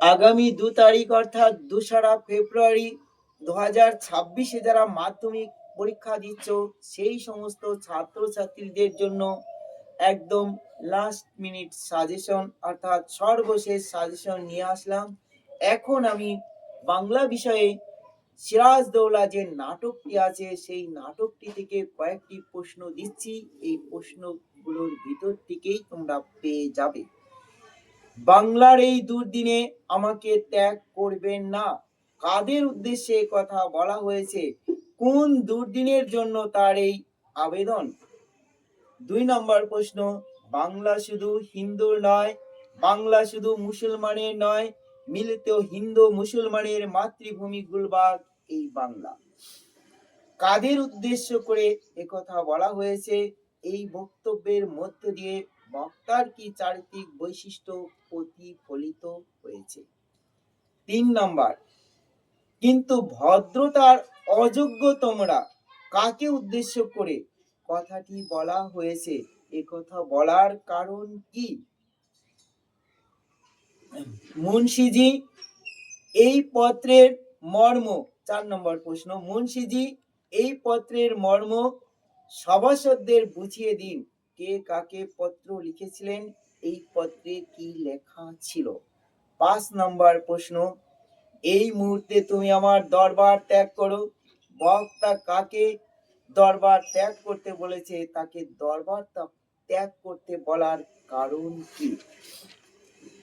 আগামী দু তারিখ অর্থাৎ দোসরা ফেব্রুয়ারি দু হাজার ছাব্বিশে যারা মাধ্যমিক পরীক্ষা দিচ্ছ, সেই সমস্ত ছাত্রছাত্রীদের জন্য একদম লাস্ট মিনিট সাজেশন অর্থাৎ সর্বশেষ সাজেশন নিয়ে আসলাম। এখন আমি বাংলা বিষয়ে সিরাজদৌলা যে নাটকটি আছে, সেই নাটকটি থেকে কয়েকটি প্রশ্ন দিচ্ছি। এই প্রশ্নগুলোর ভিতর থেকেই তোমরা পেয়ে যাবে। বাংলার এই দুর্দিনে আমাকে ত্যাগ করবেন না। কাদের উদ্দেশ্যে কথা বলা হয়েছে? কোন দুর্দিনের জন্য তার এই আবেদন? দুই নম্বর প্রশ্ন, বাংলা শুধু হিন্দুর নয়, বাংলা শুধু মুসলমানের নয়, মিলিত হিন্দু মুসলমানের মাতৃভূমি গুলবাগ এই বাংলা। কাদের উদ্দেশ্য করে একথা বলা হয়েছে? এই বক্তব্যের মধ্য দিয়ে বক্তার কি চারিত্রিক বৈশিষ্ট্য প্রতিফলিত হয়েছে? তিন নম্বর, কিন্তু ভদ্রতার অযোগ্য তোমরা কাকে উদ্দেশ্য করে কথাটি বলা হয়েছে? কথা বলার কারণ কি? মুন্সিজি, এই পত্রের মর্ম, চার নম্বর প্রশ্ন, মুন্সিজি, এই পত্রের মর্ম সভাসদদের বুঝিয়ে দিন। কে কাকে পত্র লিখেছিলেন? এই পত্রে কি লেখা ছিল? পাঁচ নম্বর প্রশ্ন, এই মুহূর্তে তুমি আমার দরবার ত্যাগ করো। বক্তা কাকে দরবার ত্যাগ করতে বলেছে? তাকে দরবার ত্যাগ করতে বলার কারণ কি?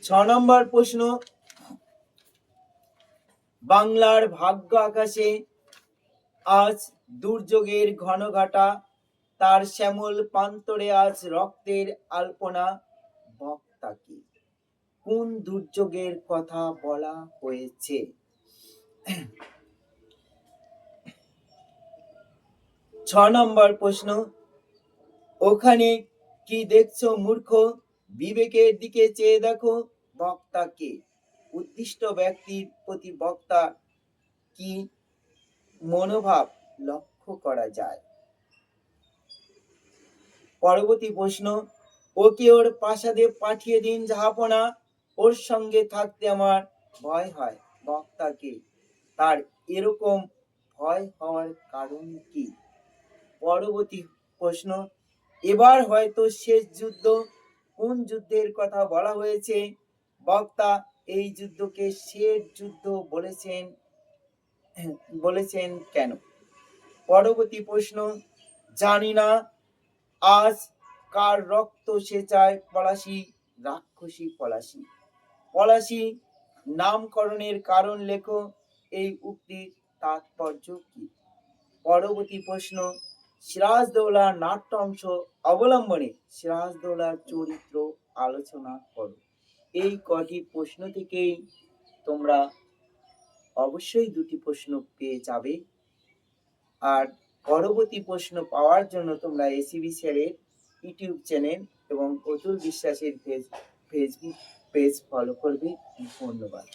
ছ নম্বর প্রশ্ন, বাংলার ভাগ্য আকাশে আজ দুর্যোগের ঘনঘটা তার শ্যামল প্রান্তরে আজ রক্তের আলপনা। বক্তা কি? কোন দুর্যোগের কথা বলা হয়েছে? ছ নম্বর প্রশ্ন। ওখানে কি দেখছ মূর্খ? বিবেকের দিকে চেয়ে দেখো বক্তা কে? উদ্দিষ্ট ব্যক্তির প্রতি বক্তা কি? মনোভাব লক্ষ্য করা যায়। পরবর্তী প্রশ্ন ওকে ওর প্রাসাদে পাঠিয়ে দিন জাহাপনা ওর সঙ্গে থাকতে আমার ভয় হয় বক্তাকে। তার এরকম ভয় হওয়ার কারণ কি? পরবর্তী প্রশ্ন এবার হয়তো শেষ যুদ্ধ। কোন যুদ্ধের কথা বলা হয়েছে? বক্তা এই যুদ্ধকে শেষ যুদ্ধ বলেছেন বলেছেন কেন? পরবর্তী প্রশ্ন জানি না। আজ কার রক্ত সে চায় পলাশি, রাক্ষসী পলাশি। পলাশি, নামকরণের কারণ লেখো, এই উক্তির তাৎপর্য কি? পরবর্তী প্রশ্ন সিরাজদৌলার নাট্য অংশ অবলম্বনে সিরাজদৌলার চরিত্র আলোচনা করো। এই কটি প্রশ্ন থেকেই তোমরা অবশ্যই দুটি প্রশ্ন পেয়ে যাবে। আর পরবর্তী প্রশ্ন পাওয়ার জন্য তোমরা এসিবি স্যারের ইউটিউব চ্যানেল এবং অতুল বিশ্বাসের ফেস, ফেসবুক পেজ ফলো করবে। ধন্যবাদ।